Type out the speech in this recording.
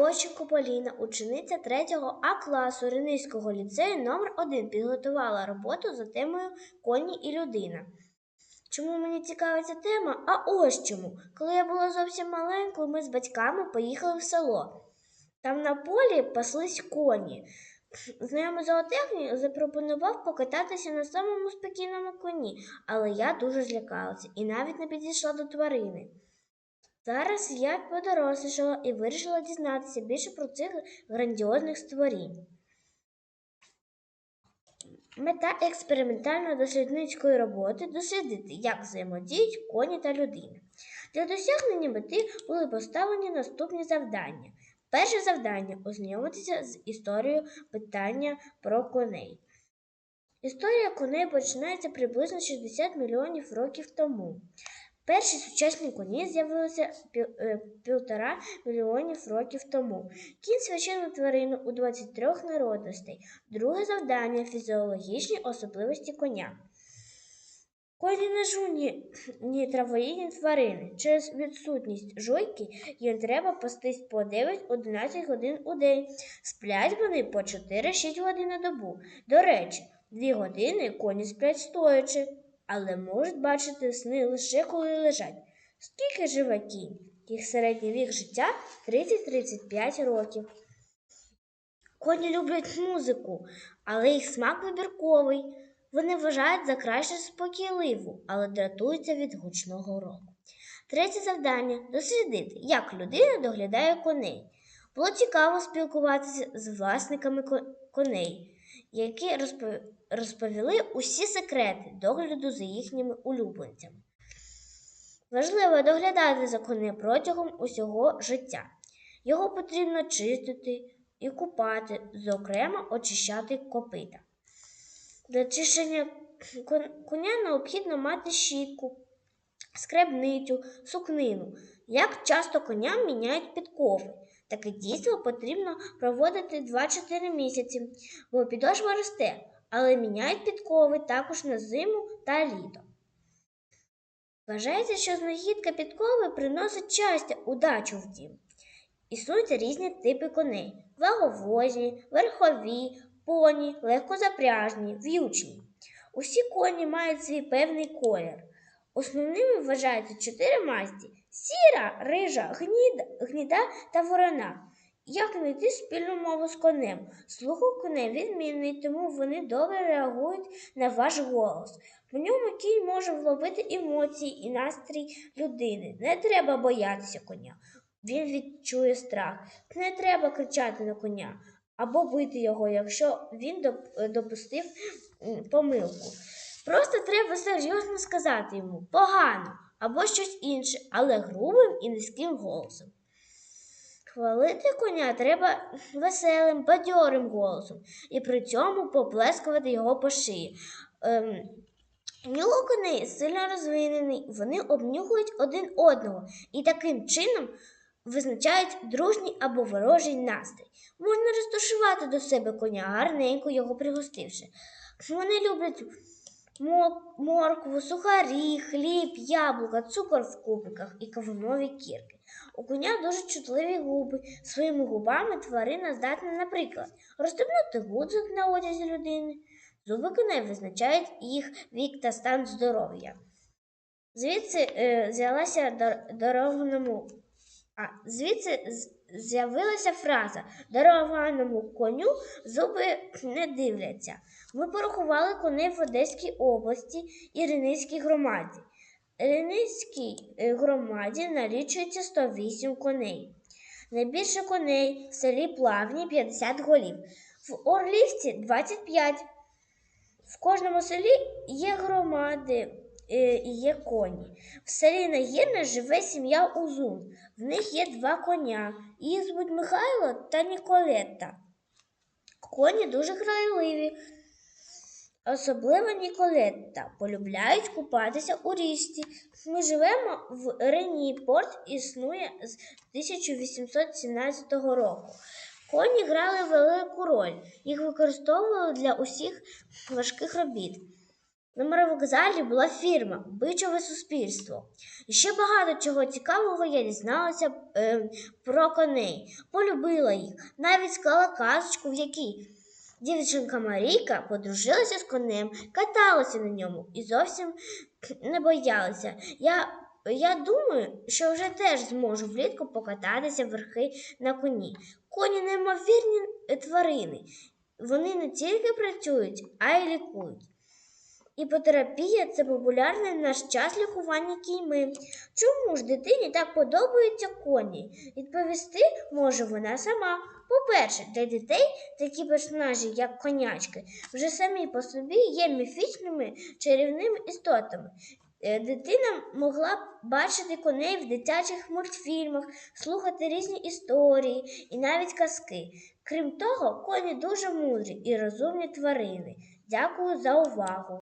Бойченко Поліна, учениця 3 А класу Ринийського ліцею номер 1 підготувала роботу за темою Коні і людина. Чому мені цікава ця тема? А ось чому. Коли я була зовсім маленькою, ми з батьками поїхали в село. Там на полі паслись коні. Знайомий зоотехнік запропонував покататися на самому спокійному коні, але я дуже злякалася і навіть не підійшла до тварини. Зараз я подорослішала і вирішила дізнатися більше про цих грандіозних створінь. Мета експериментально-дослідницької роботи дослідити, як взаємодіють коні та людина. Для досягнення мети були поставлені наступні завдання. Перше завдання ознайомитися з історією питання про коней. Історія коней починається приблизно 60 мільйонів років тому. Перші сучасні коні з'явилися е, півтора мільйонів років тому. Кінь священна тварина у 23 народностей. Друге завдання фізіологічні особливості коня. Коні не жуні ні травоїдні тварини. Через відсутність жуйки їм треба пастись по 9-11 годин у день. Сплять вони по 4-6 годин на добу. До речі, 2 години коні сплять стоячи, але можуть бачити сни лише коли лежать. Скільки живе кінь? Їх середній вік життя 30-35 років. Коні люблять музику, але їх смак вибірковий. Вони вважають за краще спокійливу, але дратуються від гучного року. Третє завдання дослідити, як людина доглядає коней. Було цікаво спілкуватися з власниками коней, які розповіли усі секрети догляду за їхніми улюбленцями. Важливо доглядати за конем протягом усього життя. Його потрібно чистити і купати, зокрема очищати копита. Для чищення коня необхідно мати щітку, скребницю, сукнину. Як часто коням міняють підкови? Таке дійство потрібно проводити 2-4 місяці, бо підошва росте, але міняють підкови також на зиму та літо. Вважається, що знахідка підкови приносить щастя, удачу в дім. Існують різні типи коней: ваговозні, верхові, поні, легкозапряжні, в'ючні. Усі коні мають свій певний колір. Основними вважаються чотири масті: сіра, рижа, гніда, гніда та ворона. Як знайти спільну мову з конем? Слух у коней відмінний, тому вони добре реагують на ваш голос. В ньому кінь може вловити емоції і настрій людини. Не треба боятися коня. Він відчує страх. Не треба кричати на коня або бити його, якщо він допустив помилку. Просто треба серйозно сказати йому погано або щось інше, але грубим і низьким голосом. Хвалити коня треба веселим, бадьорим голосом і при цьому поплескувати його по шиї. Ем, Нюх коней сильно розвинений, вони обнюхують один одного і таким чином визначають дружній або ворожий настрій. Можна розташувати до себе коня, гарненько його пригостивши. Вони люблять моркву, сухарі, хліб, яблука, цукор в кубиках і кавунові кірки. У коня дуже чутливі губи. Своїми губами тварина здатна, наприклад, розстебнути гудзик на одязі людини. Зуби коней визначають їх вік та стан здоров'я. Звідси е, взялася дор- дорогному, а звідси з'явилася фраза дороганому коню зуби не дивляться. Ми порахували коней в Одеській області і Риницькій громаді. Риницькій е, громаді налічується 108 коней. Найбільше коней в селі Плавні 50 голів, в Орлівці 25. В кожному селі є громади і є коні. В селі Нагірне живе сім'я Узун. В них є два коня. Їх звуть Михайло та Ніколетта. Коні дуже грайливі. Особливо Ніколетта полюбляють купатися у річці. Ми живемо в Рені. Порт існує з 1817 року. Коні грали велику роль. Їх використовували для усіх важких робіт. На мировокзалі була фірма Бичове суспільство. І ще багато чого цікавого я дізналася е, про коней, полюбила їх, навіть склала казочку, в якій дівчинка Марійка подружилася з конем, каталася на ньому і зовсім не боялася. Я, я думаю, що вже теж зможу влітку покататися верхи на коні. Коні неймовірні тварини. Вони не тільки працюють, а й лікують. Іпотерапія це популярне в наш час лікування кійми. Чому ж дитині так подобаються коні? Відповісти може вона сама. По-перше, для дітей такі персонажі, як конячки, вже самі по собі є міфічними чарівними істотами. Е, Дитина могла б бачити коней в дитячих мультфільмах, слухати різні історії і навіть казки. Крім того, коні дуже мудрі і розумні тварини. Дякую за увагу!